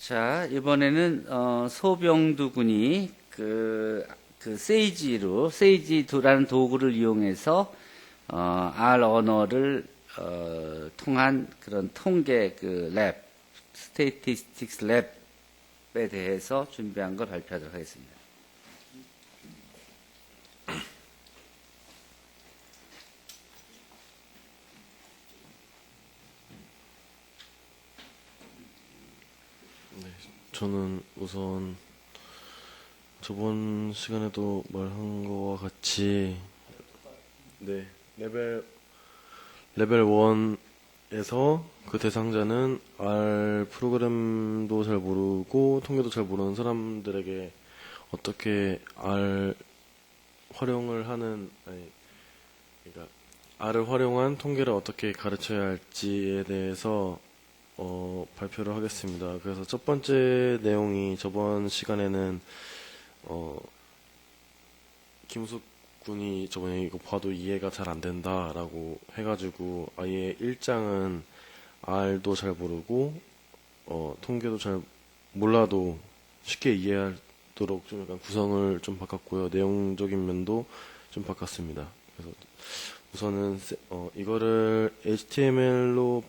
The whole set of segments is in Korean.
자, 이번에는 어, 소병두 군이 그, 그 세이지로 세이지2라는 도구를 이용해서 어, R 언어를 어, 통한 그런 통계 그 랩, 스테이티스틱스 랩에 대해서 준비한 걸 발표하도록 하겠습니다. 저는 우선 저번 시간에도 말한 거와 같이 네 레벨 레벨 1에서 그 대상자는 R 프로그램도 잘 모르고 통계도 잘 모르는 사람들에게 어떻게 R 활용을 하는 아니 그러니까 R을 활용한 통계를 어떻게 가르쳐야 할지에 대해서 어, 발표를 하겠습니다. 그래서 첫 번째 내용이 저번 시간에는 어, 김숙 군이 저번에 이거 봐도 이해가 잘 안 된다라고 해가지고 아예 1장은 R도 잘 모르고 어, 통계도 잘 몰라도 쉽게 이해하도록 좀 약간 구성을 좀 바꿨고요. 내용적인 면도 좀 바꿨습니다. 그래서 우선은 세- 어, 이거를 HTML로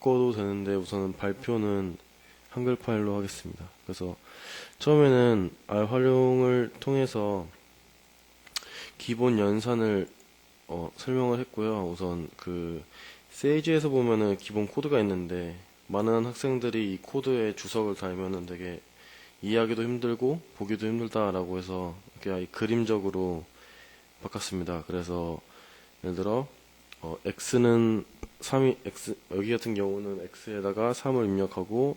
바꿔도 되는데 우선은 발표는 한글 파일로 하겠습니다. 그래서 처음에는 R 활용을 통해서 기본 연산을 어, 설명을 했고요. 우선 그 세이지에서 보면은 기본 코드가 있는데 많은 학생들이 이 코드에 주석을 달면은 되게 이해하기도 힘들고 보기도 힘들다라고 해서 아예 그림적으로 바꿨습니다. 그래서 예를 들어 어, x는 3이 x 여기 같은 경우는 x에다가 3을 입력하고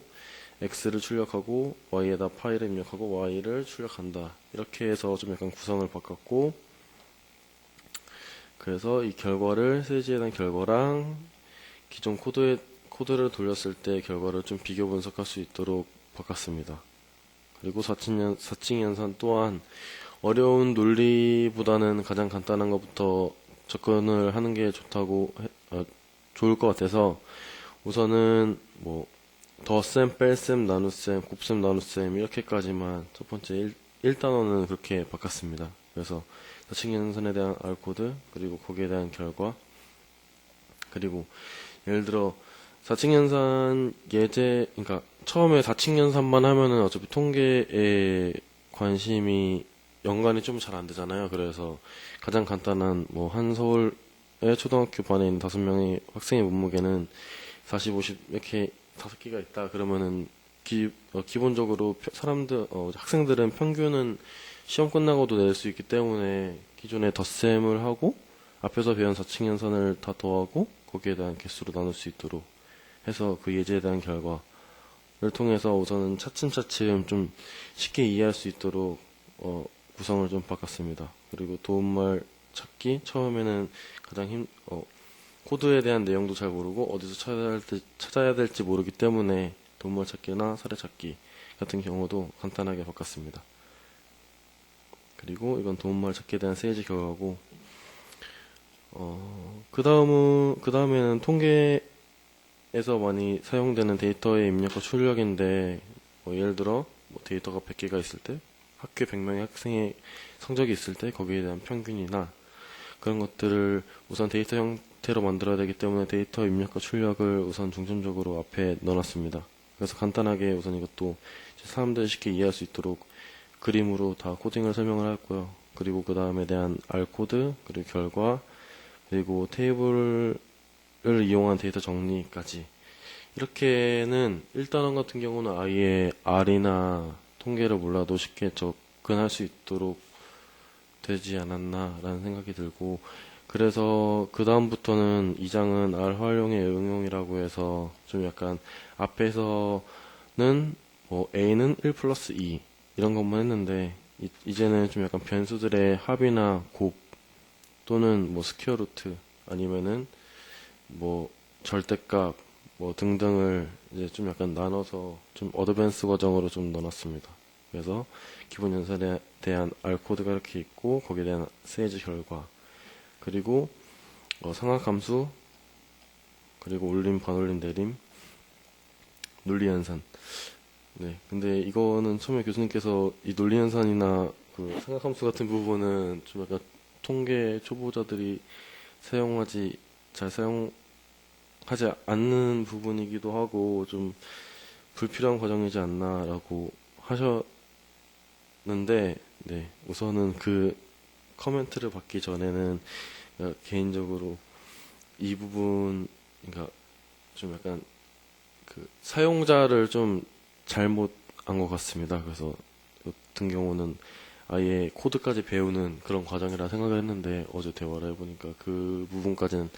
x를 출력하고 y에다 파이를 입력하고 y를 출력한다. 이렇게 해서 좀 약간 구성을 바꿨고 그래서 이 결과를 세지에 대한 결과랑 기존 코드에 코드를 돌렸을 때 결과를 좀 비교 분석할 수 있도록 바꿨습니다. 그리고 4층, 연, 4층 연산 또한 어려운 논리보다는 가장 간단한 것부터 접근을 하는 게 좋다고 해- 어, 좋을 것 같아서 우선은 뭐 덧셈, 뺄셈, 나눗셈, 곱셈, 나눗셈 이렇게까지만 첫 번째 1, 단원은 그렇게 바꿨습니다. 그래서 4층 연산에 대한 R 코드 그리고 거기에 대한 결과 그리고 예를 들어 4층 연산 예제 그러니까 처음에 4층 연산만 하면은 어차피 통계에 관심이 연관이 좀 잘 안 되잖아요. 그래서 가장 간단한 뭐 한서울의 초등학교 반에 있는 다섯 명의 학생의 몸무게는 40, 50 이렇게 다섯 개가 있다. 그러면은 기, 어, 기본적으로 펴- 사람들 어, 학생들은 평균은 시험 끝나고도 낼 수 있기 때문에 기존에 덧셈을 하고 앞에서 배운 4층 연산을 다 더하고 거기에 대한 개수로 나눌 수 있도록 해서 그 예제에 대한 결과를 통해서 우선은 차츰차츰 좀 쉽게 이해할 수 있도록 어, 구성을 좀 바꿨습니다. 그리고 도움말 찾기 처음에는 가장 힘 어, 코드에 대한 내용도 잘 모르고 어디서 찾아야, 할지, 찾아야 될지 모르기 때문에 도움말 찾기나 사례 찾기 같은 경우도 간단하게 바꿨습니다. 그리고 이건 도움말 찾기에 대한 세이지 결과고 어, 그 다음은 그 다음에는 통계에서 많이 사용되는 데이터의 입력과 출력인데 뭐 예를 들어 뭐 데이터가 100개가 있을 때 학교 100명의 학생의 성적이 있을 때 거기에 대한 평균이나 그런 것들을 우선 데이터 형태로 만들어야 되기 때문에 데이터 입력과 출력을 우선 중점적으로 앞에 넣어놨습니다. 그래서 간단하게 우선 이것도 사람들이 쉽게 이해할 수 있도록 그림으로 다 코딩을 설명을 했고요. 그리고 그 다음에 대한 R 코드, 그리고 결과, 그리고 테이블을 이용한 데이터 정리까지. 이렇게는 1단원 같은 경우는 아예 R이나 통계를 몰라도 쉽게 접근할 수 있도록 되지 않았나라는 생각이 들고, 그래서 그 다음부터는 2장은 R 활용의 응용이라고 해서 좀 약간 앞에서는 뭐 A는 1 플러스 2 이런 것만 했는데 이, 이제는 좀 약간 변수들의 합이나 곱 또는 뭐 스퀘어 루트 아니면은 뭐 절대값 뭐 등등을 이제 좀 약간 나눠서 좀 어드밴스 과정으로 좀 넣어놨습니다. 그래서 기본 연산에 대한 R 코드가 이렇게 있고 거기에 대한 세이지 결과 그리고 어, 상하함수 그리고 올림 반올림 내림 논리 연산. 네, 근데 이거는 처음에 교수님께서 이 논리 연산이나 그 생각함수 같은 부분은 좀 약간 통계 초보자들이 사용하지 잘 사용하지 않는 부분이기도 하고 좀 불필요한 과정이지 않나라고 하셨 는데 네 우선은 그 커멘트를 받기 전에는 그러니까 개인적으로 이 부분 그러니까 좀 약간 그 사용자를 좀 잘못 한 것 같습니다. 그래서 같은 경우는 아예 코드까지 배우는 그런 과정이라 생각을 했는데 어제 대화를 해보니까 그 부분까지는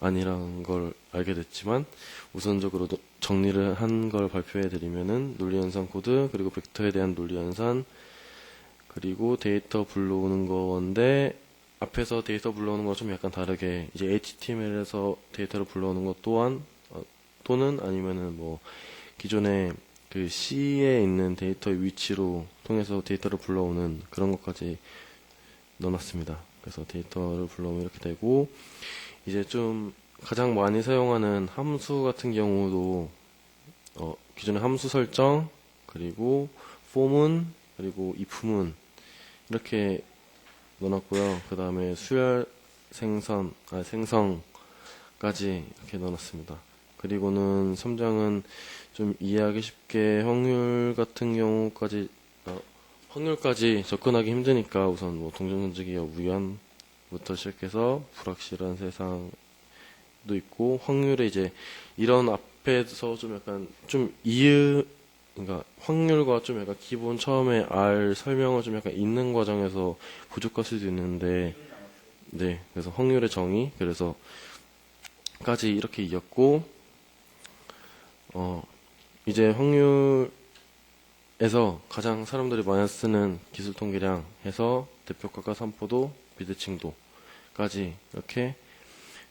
아니라는 걸 알게 됐지만 우선적으로 도- 정리를 한 걸 발표해 드리면은 논리연산 코드 그리고 벡터에 대한 논리연산 그리고 데이터 불러오는 건데 앞에서 데이터 불러오는 거좀 약간 다르게 이제 HTML에서 데이터를 불러오는 것 또한 어, 또는 아니면은 뭐 기존에 그 C에 있는 데이터의 위치로 통해서 데이터를 불러오는 그런 것까지 넣어놨습니다. 그래서 데이터를 불러오면 이렇게 되고 이제 좀 가장 많이 사용하는 함수 같은 경우도 어, 기존의 함수 설정 그리고 폼은 그리고 if문 이렇게 넣어놨고요. 그 다음에 수열 생선 아 생성까지 이렇게 넣어놨습니다. 그리고는 3장은 좀 이해하기 쉽게 확률 같은 경우까지 어, 확률까지 접근하기 힘드니까 우선 뭐 동전전지기와 우연부터 시작해서 불확실한 세상도 있고 확률에 이제 이런 앞에서 좀 약간 좀 이해 그러니까 확률과 좀 약간 기본 처음에 알 설명을 좀 약간 읽는 과정에서 부족할 수도 있는데 네 그래서 확률의 정의 그래서 까지 이렇게 이겼고 어 이제 확률에서 가장 사람들이 많이 쓰는 기술 통계량 해서 대표값과 산포도 비대칭도까지 이렇게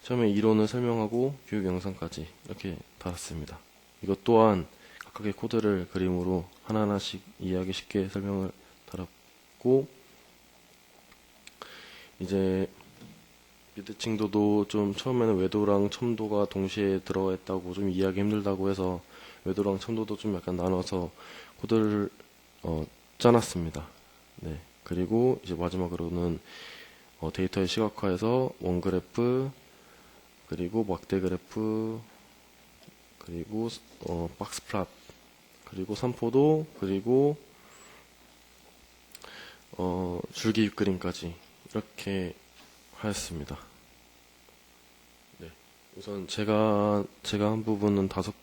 처음에 이론을 설명하고 교육 영상까지 이렇게 달았습니다. 이것 또한 각각의 코드를 그림으로 하나하나씩 이해하기 쉽게 설명을 달았고 이제 비대칭도도 좀 처음에는 외도랑 첨도가 동시에 들어가 있다고 좀 이해하기 힘들다고 해서 외도랑 첨도도 좀 약간 나눠서 코드를 어, 짜놨습니다. 네. 그리고 이제 마지막으로는 어, 데이터의 시각화해서 원그래프 그리고 막대 그래프 그리고 어, 박스 플랫 그리고 삼포도 그리고 어, 줄기 그림까지 이렇게 하였습니다. 네. 우선 제가 제가 한 부분은 다섯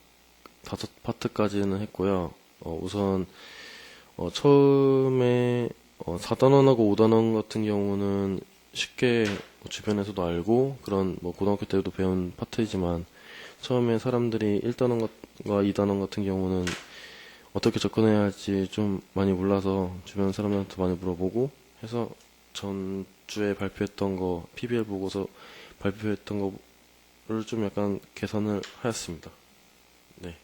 다섯 파트까지는 했고요. 어, 우선 어, 처음에 어, 4단원하고 5단원 같은 경우는 쉽게 뭐 주변에서도 알고 그런 뭐 고등학교 때도 배운 파트이지만 처음에 사람들이 1단원과 2단원 같은 경우는 어떻게 접근해야 할지 좀 많이 몰라서 주변 사람들한테 많이 물어보고 해서 전주에 발표했던 거 PBL 보고서 발표했던 거를 좀 약간 개선을 하였습니다. 네.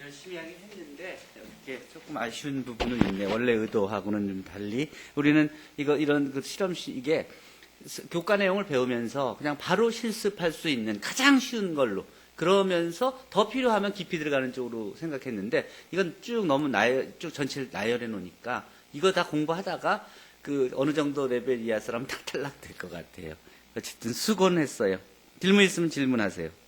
열심히 하긴 했는데 이렇게 조금 아쉬운 부분은 있네. 원래 의도하고는 좀 달리 우리는 이거 이런 그 실험실 이게 스- 교과 내용을 배우면서 그냥 바로 실습할 수 있는 가장 쉬운 걸로 그러면서 더 필요하면 깊이 들어가는 쪽으로 생각했는데 이건 쭉 너무 나열 쭉 전체를 나열해 놓으니까 이거 다 공부하다가 그 어느 정도 레벨 이하 사람 다 탈락될 것 같아요. 어쨌든 수고는 했어요. 질문 있으면 질문하세요.